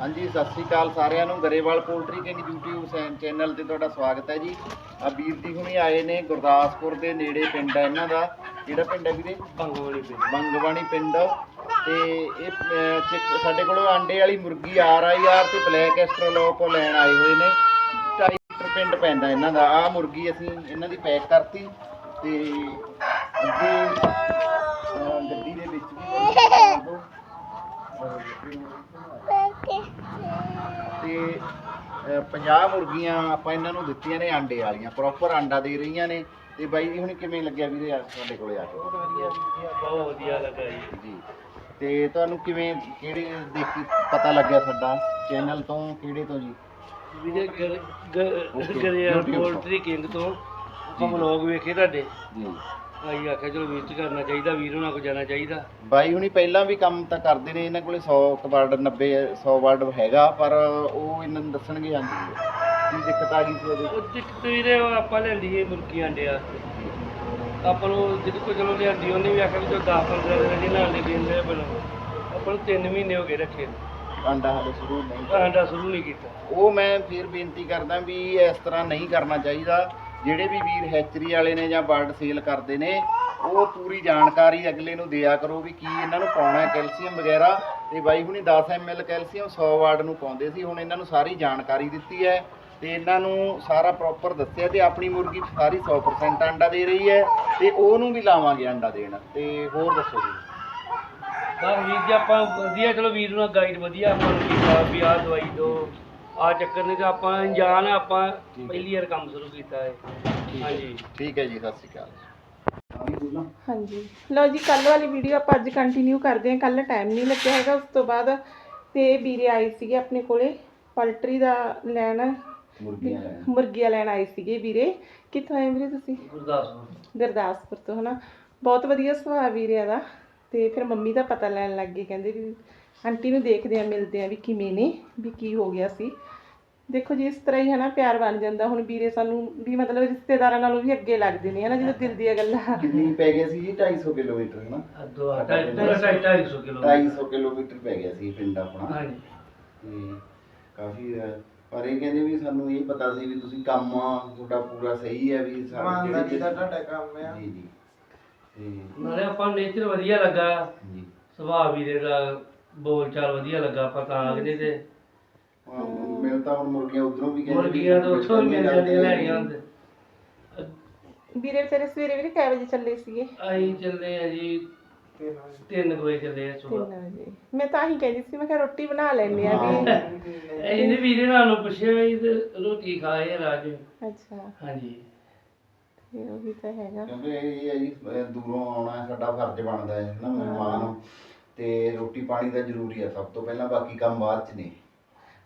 ਹਾਂਜੀ ਸਤਿ ਸ੍ਰੀ ਅਕਾਲ ਸਾਰਿਆਂ ਨੂੰ। Grewal poultry king YouTube channel ਤੇ ਤੁਹਾਡਾ ਸਵਾਗਤ ਹੈ ਜੀ। ਆ ਵੀਰ ਜੀ ਹੁਣੀ ਆਏ ਨੇ ਗੁਰਦਾਸਪੁਰ ਦੇ ਨੇੜੇ ਪਿੰਡ ਹੈ ਇਹਨਾਂ ਦਾ। ਕਿਹੜਾ ਪਿੰਡ ਹੈ ਵੀਰੇ? ਬੰਗੋਲੀ ਪਿੰਡ। ਬੰਗਵਾਣੀ ਪਿੰਡ। ਤੇ ਇਹ ਸਾਡੇ ਕੋਲ ਆਂਡੇ ਵਾਲੀ ਮੁਰਗੀ ਆਰ ਆਈ ਆਰ ਤੇ ਬਲੈਕ ਐਸਟਰੋਲੋਪ ਲੈਣ ਆਏ ਹੋਏ ਨੇ। 2.5 ਲੀਟਰ ਪਿੰਡ ਪੈਂਦਾ ਇਹਨਾਂ ਦਾ। ਆ ਮੁਰਗੀ ਅਸੀਂ ਇਹਨਾਂ ਦੀ ਪੈਕ ਕਰਤੀ। ਤੇ ਅੱਗੇ ਗੱਡੀ ਦੇ ਵਿੱਚ ਵੀ ਅਹ, 50 ਮੁਰਗੀਆਂ ਆਪਾਂ ਇਹਨਾਂ ਨੂੰ ਦਿੱਤੀਆਂ ਨੇ ਆਂਡੇ ਵਾਲੀਆਂ ਪ੍ਰੋਪਰ ਆਂਡਾ ਦੇ ਰਹੀਆਂ ਨੇ। ਤੇ ਬਾਈ ਜੀ ਹੁਣ ਕਿਵੇਂ ਲੱਗਿਆ ਵੀਰੇ ਸਾਡੇ ਕੋਲੇ ਆ ਕੇ? ਬਹੁਤ ਵਧੀਆ ਬਹੁਤ ਵਧੀਆ ਲੱਗਾ ਜੀ। ਜੀ। ਤੇ ਤੁਹਾਨੂੰ ਕਿਵੇਂ ਕਿਹੜੇ ਦੇਖੀ ਪਤਾ ਲੱਗਿਆ ਸਾਡਾ? ਚੈਨਲ ਤੋਂ ਕਿਹੜੇ ਤੋਂ ਜੀ? ਵੀਰੇ ਗਰ। ਪੋਲਟਰੀ ਕਿੰਗ ਤੋਂ। ਆਪਾਂ ਜੀ। ਵਲੌਗ ਵੇਖੇ ਤੁਹਾਡੇ। ਜੀ। ਆਈ ਆਖਿਆ ਚਲੋ ਵਿਜ਼ਿਟ ਕਰਨਾ ਚਾਹੀਦਾ ਵੀਰ ਹੋਣਾ ਕੋ ਜਾਣਾ ਚਾਹੀਦਾ। ਬਾਈ ਹੁਣੀ ਪਹਿਲਾਂ ਵੀ ਕੰਮ ਤਾਂ ਕਰਦੇ ਨੇ ਇਹਨਾਂ ਕੋਲੇ 100 ਕੁ ਵਰਡ 90 100 ਵਰਡ ਹੈਗਾ ਪਰ ਉਹ ਇਹਨਾਂ ਨੂੰ ਦੱਸਣਗੇ ਹਾਂਜੀ ਕੀ ਦਿੱਕਤ ਆ ਗਈ ਸੀ ਉਹਦੇ? ਉਹ ਦਿੱਕਤ ਵੀਰੇ ਉਹ ਆਪਾਂ ਲੈਂਦੀ ਏ ਮੁਰਗੀ ਆਂਡੇ ਵਾਸਤੇ। ਆਪਾਂ ਨੂੰ ਜਿਹਦੇ ਕੋਲ ਚਲੋ ਲਿਆਂਦੀ ਉਹਨੇ ਵੀ ਆਖਿਆ ਵੀ ਜੋ 10 15 ਦਿਨ ਜਿਹਨਾਂ ਆਂਡੇ ਦੇਂਦੇ ਬਣਾ ਆਪਾਂ ਨੂੰ 3 ਮਹੀਨੇ ਹੋ ਗਏ ਰੱਖੇ ਨੂੰ। ਆਂਡਾ ਹਾਲੇ ਸ਼ੁਰੂ ਨਹੀਂ ਆਂਡਾ ਸ਼ੁਰੂ ਨਹੀਂ ਕੀਤਾ। ਉਹ ਮੈਂ ਫਿਰ ਬੇਨਤੀ ਕਰਦਾ ਵੀ ਇਸ ਤਰ੍ਹਾਂ ਨਹੀਂ ਕਰਨਾ ਚਾਹੀਦਾ। ਜਿਹੜੇ ਵੀ ਵੀਰ ਹੈਚਰੀ ਵਾਲੇ ਨੇ ਜਾਂ ਬਰਡ ਸੇਲ ਕਰਦੇ ਨੇ, ਉਹ ਪੂਰੀ ਜਾਣਕਾਰੀ ਅਗਲੇ ਨੂੰ ਦਿਆ ਕਰੋ ਵੀ ਕੀ ਇਹਨਾਂ ਨੂੰ ਪਾਉਣਾ ਕੈਲਸ਼ੀਅਮ ਵਗੈਰਾ। ਤੇ ਬਾਈ ਹੁਣੀ 10 ml ਕੈਲਸ਼ੀਅਮ 100 ਵਾਰਡ ਨੂੰ ਪਾਉਂਦੇ ਸੀ, ਹੁਣ ਇਹਨਾਂ ਨੂੰ ਸਾਰੀ ਜਾਣਕਾਰੀ ਦਿੱਤੀ ਹੈ ਤੇ ਇਹਨਾਂ ਨੂੰ ਸਾਰਾ ਪ੍ਰੋਪਰ ਦੱਸਿਆ ਤੇ ਆਪਣੀ ਮੁਰਗੀ ਸਾਰੀ 100% ਅੰਡਾ ਦੇ ਰਹੀ ਹੈ ਤੇ ਉਹਨੂੰ ਵੀ ਲਾਵਾਂਗੇ ਅੰਡਾ ਦੇਣ। ਤੇ ਹੋਰ ਦੱਸੋ ਜੀ। ਹਾਂ ਵੀਰ ਜੀ ਆਪਾਂ ਵਧੀਆ, ਚਲੋ ਵੀਰ ਨੂੰ ਗਾਈਡ ਵਧੀਆ ਆਪਾਂ ਨੂੰ ਕੀਤਾ ਵੀ ਆਹ ਦਵਾਈ ਦੋ ਆ ਚੱਕਰ ਨੇ ਤੇ ਆਪਾਂ ਅਣਜਾਣ ਆ, ਆਪਾਂ ਪਹਿਲੀ ਵਾਰ ਕੰਮ ਸ਼ੁਰੂ ਕੀਤਾ ਹੈ। ਹਾਂਜੀ। ਠੀਕ ਹੈ ਜੀ ਸਤਿ ਸ਼੍ਰੀ ਅਕਾਲ। ਹਾਂਜੀ। ਲਓ ਜੀ ਕੱਲ ਵਾਲੀ ਵੀਡੀਓ ਆਪਾਂ ਅੱਜ ਕੰਟੀਨਿਊ ਕਰਦੇ ਹਾਂ। ਕੱਲ ਟਾਈਮ ਨਹੀਂ ਲੱਗਿਆ ਹੈਗਾ ਉਸ ਤੋਂ ਬਾਅਦ ਤੇ ਵੀਰੇ ਆਏ ਸੀਗੇ ਆਪਣੇ ਕੋਲੇ ਪੋਲਟਰੀ ਦਾ ਲੈਣ। ਮੁਰਗੀਆਂ ਲੈਣ। ਮੁਰਗੀਆਂ ਲੈਣ ਆਏ ਸੀਗੇ ਵੀਰੇ। ਕਿੱਥੋਂ ਆਏ ਵੀਰੇ ਤੁਸੀਂ? ਗੁਰਦਾਸਪੁਰ। ਗੁਰਦਾਸਪੁਰ ਤੋਂ ਹਨਾ? ਬਹੁਤ ਵਧੀਆ ਸੁਭਾਅ ਵੀਰੇ ਦਾ ਤੇ ਫਿਰ ਮੰਮੀ ਦਾ ਪਤਾ ਲੈਣ ਲੱਗ ਗਏ ਕਹਿੰਦੇ ਵੀ ਆਂਟੀ ਨੂੰ ਦੇਖਦੇ ਆ ਮਿਲਦੇ ਆ ਵੀ ਕਿਵੇਂ ਨੇ ਵੀ ਕੀ ਹੋ ਗਿਆ ਸੀ। ਦੇਖੋ ਜੀ ਇਸ ਤਰ੍ਹਾਂ ਹੀ ਹਨਾ ਪਿਆਰ ਬਣ ਜਾਂਦਾ। ਹੁਣ ਵੀਰੇ ਸਾਨੂੰ ਵੀ ਮਤਲਬ ਰਿਸ਼ਤੇਦਾਰਾਂ ਨਾਲੋਂ ਵੀ ਅੱਗੇ ਲੱਗਦੇ ਨੇ ਹਨਾ ਜਦੋਂ ਦਿਲ ਦੀਆਂ ਗੱਲਾਂ। ਕਿੰਨੀ ਪੈ ਗਿਆ ਸੀ ਜੀ? 250 ਕਿਲੋਮੀਟਰ ਹੈ ਨਾ ਦੋ ਢਾਈ ਪੂਰਾ ਢਾਈ ਢਾਈ ਸੌ ਕਿਲੋ 250 ਕਿਲੋਮੀਟਰ ਪੈ ਗਿਆ ਸੀ ਪਿੰਡ ਆਪਣਾ। ਹਾਂਜੀ। ਤੇ ਕਾਫੀ ਅਹ, ਪਰ ਇਹ ਕਹਿੰਦੇ ਵੀ ਸਾਨੂੰ ਇਹ ਪਤਾ ਸੀ ਵੀ ਤੁਸੀਂ ਕੰਮ ਤੁਹਾਡਾ ਪੂਰਾ ਸਹੀ ਹੈ ਵੀ ਇਮਾਨਦਾਰੀ ਦਾ ਤੁਹਾਡਾ ਕੰਮ ਆ। ਜੀ ਜੀ। ਤੇ ਨਾਲੇ ਆਪਾਂ ਨੇਚਰ ਵਧੀਆ ਲੱਗਾ। ਜੀ। ਸੁਭਾਅ ਵੀਰੇ ਦਾ ਬੋਲ ਚਾਲ ਵਧੀਆ ਲੱਗਾ ਆਪਾਂ ਤਾਂ ਆ ਗਏ ਤੇ। ਹਾਂ, ਮਿਲ ਤਾਂ ਹੁਣ ਮੁਰਗੀਆਂ ਉਧਰੋਂ ਵੀ ਕਹਿੰਦੇ ਵੀ ਮੁਰਗੀਆਂ ਤੋਂ ਉੱਥੋਂ ਮਿਲ ਜਾਂਦੀਆਂ ਲੈਣੀਆਂ ਹੁੰਦੇ ਵੀਰੇ ਵਿਚਾਰੇ ਸਵੇਰੇ ਵੀਰੇ ਕਿੰਨੇ ਵਜੇ ਚੱਲੇ ਸੀਗੇ? ਅਸੀਂ ਚੱਲੇ ਆ ਜੀ ਤੇ ਨਾਲ ਤਿੰਨ ਕੁ ਵਜੇ ਚੱਲੇ ਆ 3 ਸੁਬਾਹ ਵਜੇ। ਮੈਂ ਤਾਂ ਹੀ ਕਹਿੰਦੀ ਸੀ ਮੈਂ ਕਿਹਾ ਰੋਟੀ ਬਣਾ ਲੈਣੇ ਆ ਵੀ। ਇਹਨੇ ਵੀਰੇ ਨਾਲ ਪੁੱਛਿਆ ਵੀ ਤੇ ਰੋਟੀ ਖਾਏ ਆ ਰਾਜ ਅੱਛਾ। ਹਾਂਜੀ। ਤੇ ਉਹ ਵੀ ਤਾਂ ਹੈਗਾ। ਕਿਉਂਕਿ ਇਹ ਹੈ ਜੀ ਅਹ, ਦੂਰੋਂ ਆਉਣਾ ਹੈ, ਸਾਡਾ ਫਰਜ਼ ਬਣਦਾ ਹੈ ਨਾ ਮਹਿਮਾਨ ਤੇ ਰੋਟੀ ਪਾਣੀ ਦਾ ਜ਼ਰੂਰੀ ਹੈ ਸਭ ਤੋਂ ਪਹਿਲਾਂ ਬਾਕੀ ਕੰਮ ਬਾਅਦ ਚ ਨੇ।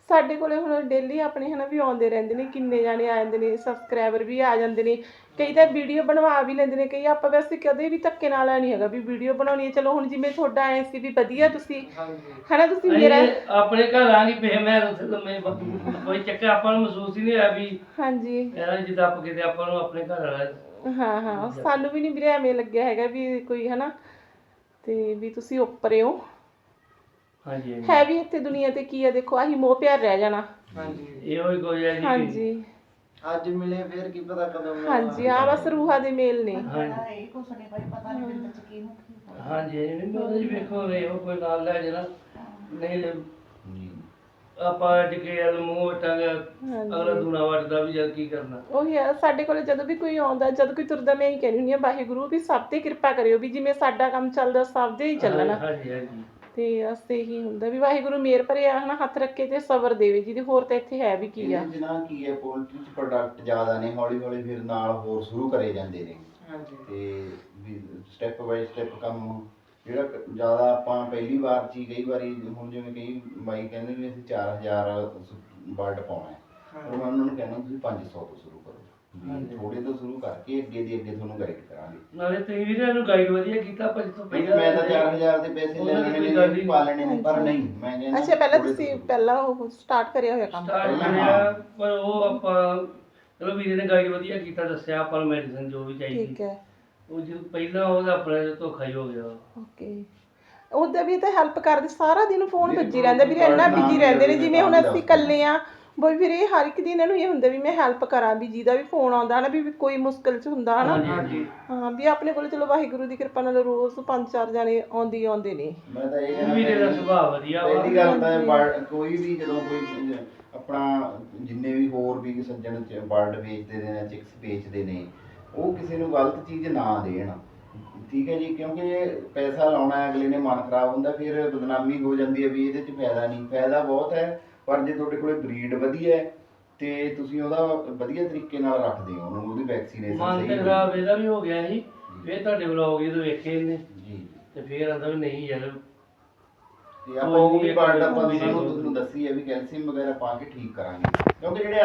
ਸਾਡੇ ਕੋਲੇ ਹੁਣ ਡੇਲੀ ਆਪਣੇ ਹਨਾ ਵੀ ਆਉਂਦੇ ਰਹਿੰਦੇ ਨੇ ਕਿੰਨੇ ਜਾਣੇ ਆ ਜਾਂਦੇ ਨੇ ਸਬਸਕ੍ਰਾਈਬਰ ਵੀ ਆ ਜਾਂਦੇ ਨੇ। ਕਈ ਤਾਂ ਵੀਡੀਓ ਬਣਵਾ ਵੀ ਲੈਂਦੇ ਨੇ ਕਈ ਆਪਾਂ ਵੈਸੇ ਕਦੇ ਵੀ ਧੱਕੇ ਨਾਲ ਨਹੀਂ ਹੈਗਾ ਵੀ ਵੀਡੀਓ ਬਣਾਉਣੀ ਹੈ ਚਲੋ ਹੁਣ ਜਿਵੇਂ ਤੁਹਾਡਾ ਐ ਸੀ ਵੀ ਵਧੀਆ ਤੁਸੀਂ ਹਨਾ ਤੁਸੀਂ ਮੇਰਾ ਆਪਣੇ ਘਰ ਆ ਨਹੀਂ ਪਏ ਮੈਂ ਉੱਥੇ ਲੰਮੇ ਕੋਈ ਚੱਕਰ ਆਪਾਂ ਨੂੰ ਮਹਿਸੂਸ ਹੀ ਨਹੀਂ ਹੋਇਆ ਵੀ ਹਾਂਜੀ। ਯਾਰ ਜਿੱਦਾਂ ਆਪਾਂ ਕਿਤੇ ਆਪਾਂ ਨੂੰ ਆਪਣੇ ਘਰ ਵਾਲਾ ਹਾਂ ਹਾਂ। ਸਾਨੂੰ ਵੀ ਨਹੀਂ ਵੀਰੇ ਐਵੇਂ ਲੱਗਿਆ ਹੈਗਾ ਵੀ ਕੋਈ ਹਨਾ ਤੇ ਵੀ ਤੁਸੀਂ ਉੱਪਰ ਹੋ। ਹਾਂਜੀ। ਹੈ ਵੀ ਇੱਥੇ ਦੁਨੀਆ ਤੇ ਕੀ ਆ ਦੇਖੋ ਆਹੀ ਮੋਹ ਪਿਆਰ ਰਹਿ ਜਾਣਾ। ਹਾਂਜੀ। ਇਹੋ ਹੀ ਕੋਈ ਹੈ ਜੀ। ਹਾਂਜੀ। ਅੱਜ ਮਿਲੇ ਫੇਰ ਕੀ ਪਤਾ ਕਦੋਂ ਮਿਲਣਾ। ਹਾਂਜੀ ਆ ਬਸ ਰੂਹਾਂ ਦੇ ਮੇਲ ਨੇ। ਹਾਂਜੀ। ਹਾਂਜੀ ਨਹੀਂ ਮੈਂ ਜੀ ਵੇਖੋ ਇਹੋ ਕੋਈ ਨਾਲ ਲੈ ਜਾਣਾ। ਨਹੀਂ ਤੇ ਜੀ ਆਪਾਂ ਅੱਜ ਕੇ ਅਲ ਮੂੰਹ ਅਗਲਾ ਦੂਣਾ ਵਟਦਾ ਵੀ ਜਦ ਕੀ ਕਰਨਾ। ਉਹੀ ਆ ਸਾਡੇ ਕੋਲ ਜਦੋਂ ਵੀ ਕੋਈ ਆਉਂਦਾ ਜਦ ਕੋਈ ਤੁਰਦਾ ਮੈਂ ਹੀ ਕਹਿੰਦੀ ਹੁੰਦੀ ਆ ਵਾਹਿਗੁਰੂ ਵੀ ਸਭ ਤੇ ਕਿਰਪਾ ਕਰਿਓ ਵੀ ਜਿਵੇਂ ਸਾਡਾ ਕੰਮ ਚੱਲਦਾ ਸਭ ਦੇ ਹੀ ਚੱਲਣਾ। ਹਾਂਜੀ ਹਾਂਜੀ। ਤੇ ਅਸਤੇ ਹੀ ਹੁੰਦਾ ਵੀ ਵਾਹਿਗੁਰੂ ਮੇਰ ਭਰੇ ਆ ਹਨਾ ਹੱਥ ਰੱਖੇ ਤੇ ਸਬਰ ਦੇਵੇ ਜਿਹਦੇ ਹੋਰ ਤਾਂ ਇੱਥੇ ਹੈ ਵੀ ਕੀ ਆ। ਜਿਨਾ ਕੀ ਹੈ ਪੋਲਟਰੀ ਚ ਪ੍ਰੋਡਕਟ ਜ਼ਿਆਦਾ ਨੇ ਹੌਲੀ ਹੌਲੀ ਫਿਰ ਨਾਲ ਹੋਰ ਸ਼ੁਰੂ ਕਰੇ ਜਾਂਦੇ ਨੇ। ਹਾਂਜੀ। ਤੇ ਵੀ ਸਟੈਪ ਬਾਈ ਸਟੈਪ ਕੰਮ ਜਿਹੜਾ ਜ਼ਿਆਦਾ ਆਪਾਂ ਪਹਿਲੀ ਵਾਰ ਚ ਕਈ ਵਾਰੀ ਹੁਣ ਜਿਵੇਂ ਕਈ ਬਾਈ ਕਹਿੰਦੇ ਵੀ ਅਸੀਂ 4000 ਬਰਡ ਪਾਉਣਾ ਹੈ। ਉਹਨਾਂ ਨੂੰ ਕਹਿੰਦਾ ਤੁਸੀਂ 500 ਤੋਂ ਸ਼ੁਰੂ ਕਰੋ। ਵੀ ਥੋੜੇ ਤੋਂ ਸ਼ੁਰੂ ਕਰਕੇ ਅੱਗੇ ਦੀ ਅੱਗੇ ਤੁਹਾਨੂੰ ਗਾਈਡ ਕਰਾਂਗੇ। ਨਾਲੇ ਤੁਸੀਂ ਵੀਰੇ ਨੂੰ ਗਾਈਡ ਵਧੀਆ ਕੀਤਾ ਪਰ ਜਿੱਥੋਂ ਨਹੀਂ ਮੈਂ ਤਾਂ 4000 ਦੇ ਪੈਸੇ ਉਹਨਾਂ ਦੀ ਲੈਣੇ ਕੋਈ ਨੇ ਹੀ ਜੀ, ਪਾ ਲੈਣੇ ਨੇ ਪਰ ਨਹੀਂ ਮੈਂ ਕਹਿੰਦਾ ਅੱਛਾ ਪਹਿਲਾਂ ਤੁਸੀਂ ਤੋਂ ਪਹਿਲਾਂ ਉਹ ਸਟਾਰਟ ਕਰਿਆ ਹੋਇਆ ਕੰਮ। ਸਟਾਰਟ ਪਹਿਲਾਂ ਕਰਿਆ ਪਰ ਉਹ ਆਪਾਂ ਚਲੋ ਵੀਰੇ ਨੇ ਗਾਈਡ ਵਧੀਆ ਕੀਤਾ ਦੱਸਿਆ ਆਪਾਂ ਨੂੰ ਮੈਡੀਸਨ ਜੋ ਵੀ ਚਾਹੀਦੀ। ਠੀਕ ਹੈ। ਉਹ ਜੋ ਪਹਿਲਾਂ ਉਹਦਾ ਆਪਣੇ ਤੋਂ ਧੋਖਾ ਹੀ ਹੋ ਗਿਆ। ਓਕੇ ਉਹਦਾ ਵੀ ਤਾਂ ਹੈਲਪ ਕਰਦੇ ਸਾਰਾ ਦਿਨ ਫੋਨ ਵੀਰੇ, ਵੱਜੀ ਰਹਿੰਦਾ। ਵੀਰੇ ਇੰਨਾ ਬਿਜ਼ੀ ਰਹਿੰਦੇ ਨੇ ਜਿਵੇਂ ਹੁਣ ਅਸੀਂ ਇਕੱਲੇ ਆ ਬਈ ਵੀਰੇ ਹਰ ਇੱਕ ਦਿਨ ਇਹਨਾਂ ਨੂੰ ਇਹ ਹੁੰਦਾ ਵੀ ਮੈਂ ਹੈਲਪ ਕਰਾਂ ਵੀ ਜਿਹਦਾ ਵੀ ਫੋਨ ਆਉਂਦਾ ਹਨਾ ਵੀ ਕੋਈ ਮੁਸ਼ਕਲ ਚ ਹੁੰਦਾ ਹਨਾ। ਹਾਂਜੀ ਹਾਂਜੀ। ਹਾਂ ਵੀ ਆਪਣੇ ਕੋਲ ਚਲੋ ਵਾਹਿਗੁਰੂ ਦੀ ਕਿਰਪਾ ਨਾਲ ਰੋਜ਼ ਪੰਜ ਚਾਰ ਜਾਣੇ ਆਉਂਦੇ ਹੀ ਆਉਂਦੇ ਨੇ। ਮੈਂ ਤਾਂ ਇਹ ਵੀਰੇ ਦਾ ਕਹਿਣਾ ਸੁਭਾਅ ਵਧੀਆ ਵਾ। ਪਹਿਲੀ ਗੱਲ ਤਾਂ ਇਹ ਬਰਡ ਕੋਈ ਵੀ ਜਦੋਂ ਕੋਈ ਆਪਣਾ ਜਿੰਨੇ ਵੀ ਹੋਰ ਵੀ ਸੱਜਣ ਚ ਬਰਡ ਵੇਚਦੇ ਨੇ ਚਿਕਸ ਵੇਚਦੇ ਨੇ ਉਹ ਕਿਸੇ ਨੂੰ ਗਲਤ ਚੀਜ਼ ਨਾ ਦੇਣ। ਠੀਕ ਹੈ ਜੀ ਕਿਉਂਕਿ ਇਹ ਪੈਸਾ ਲਾਉਣਾ ਹੈ, ਅਗਲੇ ਨੇ ਮਨ ਖਰਾਬ ਹੁੰਦਾ ਫਿਰ ਬਦਨਾਮੀ ਹੋ ਜਾਂਦੀ ਹੈ ਵੀ ਇਹਦੇ ਚ ਫਾਇਦਾ ਨਹੀਂ। ਫਾਇਦਾ ਬਹੁਤ ਹੈ ਪਰ ਜੇ ਤੁਹਾਡੇ ਕੋਲੇ ਬਰੀਡ ਵਧੀਆ ਹੈ ਤੇ ਤੁਸੀਂ ਉਹਦਾ ਵਧੀਆ ਤਰੀਕੇ ਨਾਲ ਰੱਖਦੇ ਹੋ ਉਹਨੂੰ ਉਹਦੀ ਵੈਕਸੀਨੇਸ਼ਨ ਮਨ ਤੇ ਖਰਾਬ ਇਹਦਾ ਵੀ ਹੋ ਗਿਆ ਸੀ ਫੇਰ ਤੁਹਾਡੇ ਵਲੌਗ ਜਦੋਂ ਵੇਖੇ ਇਹਨੇ ਜੀ। ਤੇ ਫੇਰ ਆਂਦਾ ਵੀ ਨਹੀਂ ਯਾਰ। ਤੇ ਆਪਾਂ ਉਹ ਵੀ ਬਰਡ ਆਪਾਂ ਤੁਹਾਨੂੰ ਤੁਹਾਨੂੰ ਦੱਸੀ ਹੈ ਵੀ ਕੈਲਸ਼ੀਅਮ ਵਗੈਰਾ ਪਾ ਕੇ ਠੀਕ ਕਰਾਂਗੇ। ਕਿਉਂਕਿ ਜਿਹੜੇ